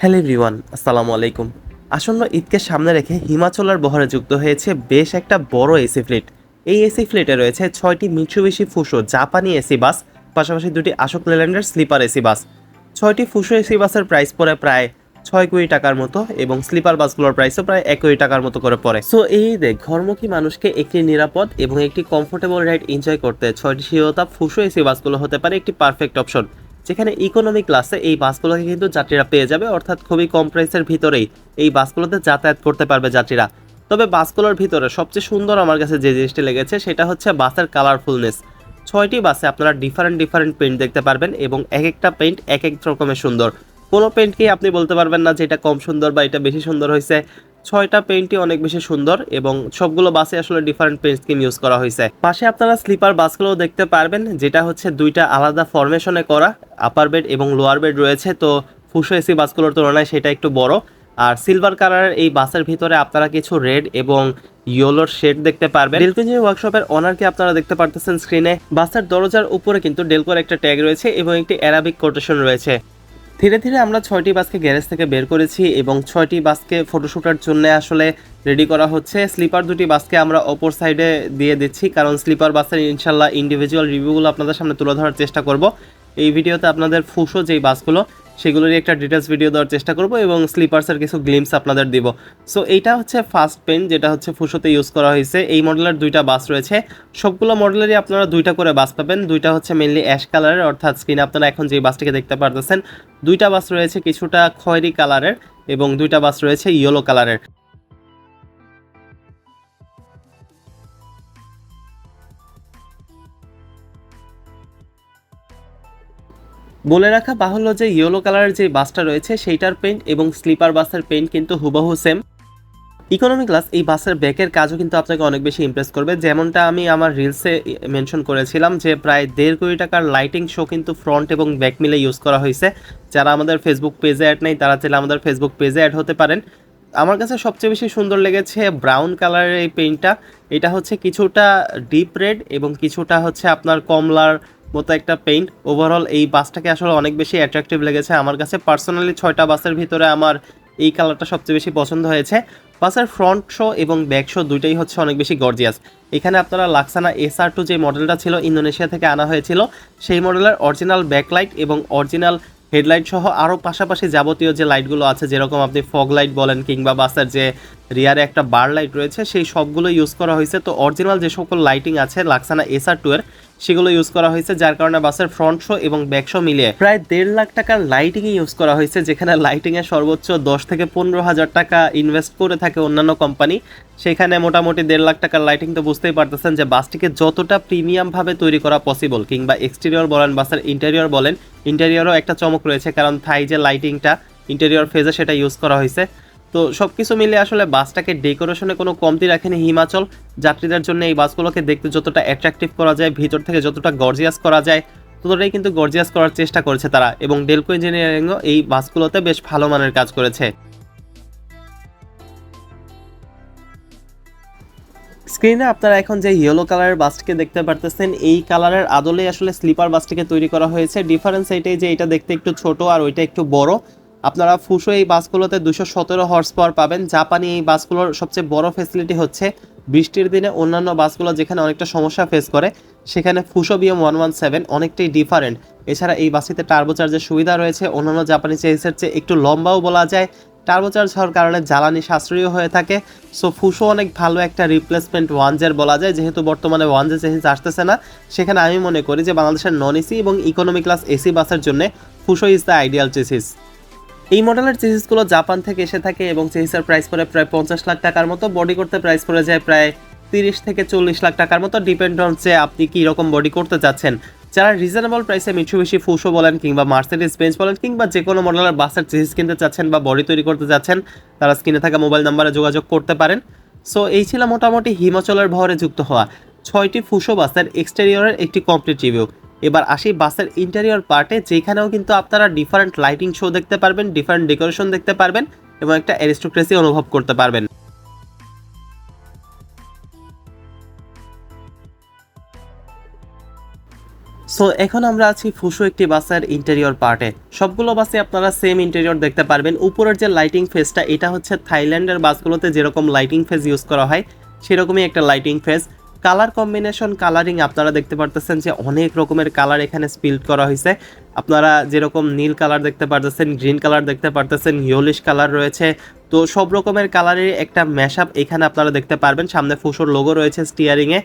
Hello everyone, আসসালামু আলাইকুম। আসন্ন ঈদকে সামনে রেখে হিমাচলের বহরে যুক্ত হয়েছে বেশ একটা বড় এসি ফ্লিট। এই এসি ফ্লিটে রয়েছে ছয়টি মিৎসুবিশি ফুসো জাপানি এসি বাস, পাশাপাশি দুটি অশোক লেল্যান্ডের স্লিপার এসি বাস। ছয়টি ফুসো এসি বাসের প্রাইস পড়ে প্রায় ছয় কোটি টাকার মতো এবং স্লিপার বাসগুলোর প্রাইসও প্রায় এক কোটি টাকার মতো করে পড়ে। সো এই ঈদে ঘরমুখী মানুষকে একটি নিরাপদ এবং একটি কমফোর্টেবল রাইড এনজয় করতে ছয়টি শীততা ফুসো এসি বাসগুলো হতে পারে একটি পারফেক্ট অপশন যেখানে ইকোনমি ক্লাসে এই বাসগুলোকে কিন্তু যাত্রীরা পেয়ে যাবে। অর্থাৎ খুবই কম প্রাইসের ভিতরেই এই বাসগুলোতে যাতায়াত করতে পারবে যাত্রীরা। তবে বাসগুলোর ভিতরে সবচেয়ে সুন্দর আমার কাছে যে জিনিসটি লেগেছে, সেটা হচ্ছে বাসের কালারফুলনেস ছয়টি বাসে আপনারা ডিফারেন্ট ডিফারেন্ট পেইন্ট দেখতে পারবেন এবং এক একটা পেইন্ট এক এক রকমের সুন্দর। কোনো পেইন্টকেই আপনি বলতে পারবেন না যে এটা কম সুন্দর বা এটা বেশি সুন্দর হয়েছে? ছয়টা পেইন্টই অনেক বেশি সুন্দর এবং সবগুলো বাসে আসলে ডিফারেন্ট পেইন্ট স্কিম ইউজ করা হয়েছে। পাশে আপনারা স্লিপার বাসগুলো দেখতে পারবেন, যেটা হচ্ছে দুইটা আলাদা ফরমেশনে করা আপার বেড এবং লোয়ার বেড রয়েছে। তো ফুসো এসি বাসগুলোর তুলনায় সেটা একটু বড়। আর সিলভার কালারের এই বাসের ভিতরে আপনারা কিছু রেড এবং ইয়েলোর শেড দেখতে পারবেন। ডেলকো ইঞ্জিনিয়ারিং ওয়ার্কশপের অনারকে আপনারা দেখতে পারতেছেন স্ক্রিনে বাসের দরজার উপরে কিন্তু ডেলকোর একটা ট্যাগ রয়েছে এবং একটি অ্যারাবিক কোটেশন রয়েছে। ধীরে ধীরে আমরা ছয়টি বাসকে গ্যারেজ থেকে বের করেছি এবং ছয়টি বাসকে ফটোশ্যুটের জন্য আসলে রেডি করা হচ্ছে। স্লিপার দুটি বাসকে আমরা অপর সাইডে দিয়ে দিচ্ছি, কারণ স্লিপার বাসের ইনশাল্লাহ ইন্ডিভিজুয়াল রিভিউগুলো আপনাদের সামনে তুলে ধরার চেষ্টা করব। এই ভিডিওতে আপনাদের ফুসো যেই বাসগুলো সেগুলোরই একটা ডিটেলস ভিডিও দেওয়ার চেষ্টা করব এবং স্লিপার্সের কিছু গ্লিমস আপনাদের দিব। সো এইটা হচ্ছে ফার্স্ট পেন যেটা হচ্ছে ফুসোতে ইউজ করা হয়েছে। এই মডেলের দুইটা বাস রয়েছে। সবগুলো মডেলেরই আপনারা দুইটা করে বাস পাবেন। দুইটা হচ্ছে মেনলি অ্যাশ কালারের অর্থাৎ স্ক্রিনে আপনারা এখন যে বাসটিকে দেখতে পারতেছেন, দুইটা বাস রয়েছে কিছুটা খয়েরি কালারের এবং দুইটা বাস রয়েছে ইয়েলো কালারের বলে রাখা বাহুল্য যে ইয়েলো কালারের যে বাসটা রয়েছে, সেইটার পেইন্ট এবং স্লিপার বাসের পেইন্ট কিন্তু হুবহু সেম ইকোনমি ক্লাস এই বাসের ব্যাকের কাজও কিন্তু আপনাকে অনেক বেশি ইমপ্রেস করবে। যেমনটা আমি আমার রিলসে মেনশন করেছিলাম যে প্রায় দেড় কোটি টাকার লাইটিং শো কিন্তু ফ্রন্ট এবং ব্যাক মিলে ইউজ করা হয়েছে। যারা আমাদের ফেসবুক পেজে অ্যাড নেই, তারা চাইলে আমাদের ফেসবুক পেজে অ্যাড হতে পারেন। আমার কাছে সবচেয়ে বেশি সুন্দর লেগেছে ব্রাউন কালারের এই পেইন্টটা এটা হচ্ছে কিছুটা ডিপ রেড এবং কিছুটা হচ্ছে আপনার কমলার মতো একটা পেইন্ট ওভারঅল এই বাসটাকে আসলে অনেক বেশি অ্যাট্রাকটিভ লেগেছে আমার কাছে। পার্সোনালি ছয়টা বাসের ভিতরে আমার এই কালারটা সবচেয়ে বেশি পছন্দ হয়েছে। বাসের ফ্রন্ট শো এবং ব্যাক শো দুইটাই হচ্ছে অনেক বেশি গর্জিয়াস এখানে আপনারা লাক্সানা এস আর টু যে মডেলটা ছিল ইন্দোনেশিয়া থেকে আনা হয়েছিল, সেই মডেলের অরিজিনাল ব্যাকলাইট এবং অরিজিনাল হেডলাইট সহ আরও পাশাপাশি যাবতীয় যে লাইটগুলো আছে, যেরকম আপনি ফগ লাইট বলেন কিংবা বাসের যে রিয়ারে একটা বার লাইট রয়েছে, সেই সবগুলো ইউজ করা হয়েছে। তো অরিজিনাল যে সকল লাইটিং আছে লাক্সানা এস আর টু এর, সেগুলো ইউজ করা হয়েছে, যার কারণে বাসের ফ্রন্ট শো এবং ব্যাক শো মিলিয়ে প্রায় দেড় লাখ টাকার লাইটিংই ইউজ করা হয়েছে, যেখানে লাইটিংয়ে সর্বোচ্চ দশ থেকে পনেরো হাজার টাকা ইনভেস্ট করে থাকে অন্যান্য কোম্পানি সেখানে মোটামুটি দেড় লাখ টাকার লাইটিং তো বুঝতেই পারতেছেন যে বাসটিকে যতটা প্রিমিয়ামভাবে তৈরি করা পসিবল কিংবা এক্সটেরিয়র বলেন, বাসের ইন্টেরিয়র বলেন ইন্টেরিয়রও একটা চমক রয়েছে, কারণ থাই যে লাইটিংটা ইন্টেরিয়র ফেজে সেটা ইউজ করা হয়েছে। তো সব কিছু মিলে আসলে বাসটাকে ডেকোরেশনে কোনো কমতি রাখেনি হিমাচল। যাত্রীদের জন্য এই বাসগুলোকে দেখতে যতটা অ্যাট্রাকটিভ করা যায়, ভিতর থেকে যতটা গর্জিয়াস করা যায়, ততটাই কিন্তু গর্জিয়াস করার চেষ্টা করেছে তারা এবং ডেলকো ইঞ্জিনিয়ারিংও এই বাসগুলোতে বেশ ভালো মানের কাজ করেছে। স্ক্রিনে আপনারা এখন যে ইয়েলো কালারের বাসটিকে দেখতে পারতেছেন, এই কালারের আদলে আসলে স্লিপার বাসটিকে তৈরি করা হয়েছে। ডিফারেন্স এইটাই যে এটা দেখতে একটু ছোট আর ওইটা একটু বড়। আপনারা ফুসো এই বাসগুলোতে দুশো সতেরো হর্স পাওয়ার পাবেন। জাপানি এই বাসগুলোর সবচেয়ে বড় ফেসিলিটি হচ্ছে বৃষ্টির দিনে অন্যান্য বাসগুলো যেখানে অনেকটা সমস্যা ফেস করে, সেখানে Fuso BM one one seven অনেকটাই ডিফারেন্ট এছাড়া এই বাসটিতে টার্বোচার্জের সুবিধা রয়েছে, অন্যান্য জাপানি চেসের চেয়ে একটু লম্বাও বলা যায়। টার্বোচার্জ হওয়ার কারণে জ্বালানি সাশ্রয়ী হয়ে থাকে। সো ফুসো অনেক ভালো একটা রিপ্লেসমেন্ট ওয়ানজের বলা যায়, যেহেতু বর্তমানে ওয়ানজে চেসিস আসতেছে না। সেখানে আমি মনে করি যে বাংলাদেশের নন এসি এবং ইকোনমি ক্লাস এসি বাসের জন্য Fuso is the ideal chassis এই মডেলের চেসিসগুলো জাপান থেকে এসে থাকে এবং চেসিসের প্রাইস পড়ে প্রায় পঞ্চাশ লাখ টাকার মতো। বডি করতে প্রাইস পড়ে যায় প্রায় তিরিশ থেকে চল্লিশ লাখ টাকার মতো ডিপেন্ড অন যে আপনি কী রকম বডি করতে চাচ্ছেন। যারা রিজনেবল প্রাইসে মিঠুবেশি ফুসো বলেন কিংবা মার্সিডিস বেঞ্চ বলেন কিংবা যে কোনো মডেলের বাসের চেসিস কিনতে চাচ্ছেন বা বডি তৈরি করতে চাচ্ছেন, তারা স্ক্রিনে থাকা মোবাইল নাম্বারে যোগাযোগ করতে পারেন। সো এই ছিল মোটামুটি হিমাচলের ভরে যুক্ত হওয়া। ছয়টি ফুসো বাসের এক্সটেরিয়রের একটি কমপ্লিট রিভিউ এবার আসি বাসের ইন্টেরিয়র পার্টে যেখানেও কিন্তু আপনারা ডিফারেন্ট লাইটিং শো দেখতে পারবেন ডিফারেন্ট ডেকোরেশন দেখতে পারবেন এবং একটা অ্যারিস্টোক্রেসি অনুভব করতে পারবেন। সো এখন আমরা আছি ফুসু একটি বাসের ইন্টেরিয়র পার্টে সবগুলো বাসে আপনারা সেম ইন্টেরিয়র দেখতে পারবেন। উপরের যে লাইটিং ফেসটা এটা হচ্ছে থাইল্যান্ডের বাসগুলোতে যেরকম লাইটিং ফেস ইউজ করা হয়, সেরকমই একটা lighting face colour combination, colouring আপনারা দেখতে পারতেছেন যে অনেক রকমের কালার এখানে স্পিল্ড করা হয়েছে আপনারা যেরকম নীল কালার দেখতে পারতেছেন, গ্রিন কালার দেখতে পারতেছেন ইয়োলিশ কালার রয়েছে। তো সব রকমের কালারের একটা ম্যাশআপ এখানে আপনারা দেখতে পারবেন। সামনে ফুসোর লোগো রয়েছে স্টিয়ারিংয়ে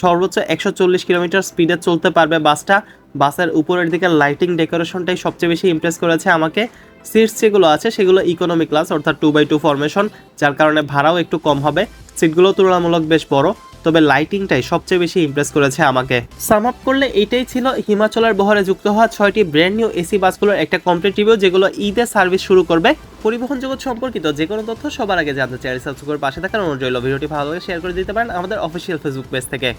সর্বোচ্চ একশো চল্লিশ কিলোমিটার স্পিডে চলতে পারবে বাসটা। বাসের উপরের দিকে লাইটিং ডেকোরেশনটাই সবচেয়ে বেশি ইমপ্রেস করেছে আমাকে। সিটস যেগুলো আছে, সেগুলো ইকোনমি ক্লাস অর্থাৎ টু বাই টু ফরমেশন যার কারণে ভাড়াও একটু কম হবে। সিটগুলো তুলনামূলক বেশ বড়। তবে লাইটিংটাই সবচেয়ে বেশি ইমপ্রেস করেছে আমাকে। সাম আপ করলে এটাই ছিল হিমাচলের বহরে যুক্ত হওয়া ছয়টি ব্র্যান্ড নিউ এসি বাসগুলোর একটা কমপ্লিট রিভিউ যেগুলো ঈদে সার্ভিস শুরু করবে। পরিবহন জগৎ সম্পর্কিত যে কোনো তথ্য সবার আগে জানতে চাই সাবস্ক্রাইব করে পাশে থাকার অনুরোধ রইল। ভিডিওটি ভালো লাগে শেয়ার করে দিতে পারেন আমাদের অফিসিয়াল ফেসবুক পেজ থেকে।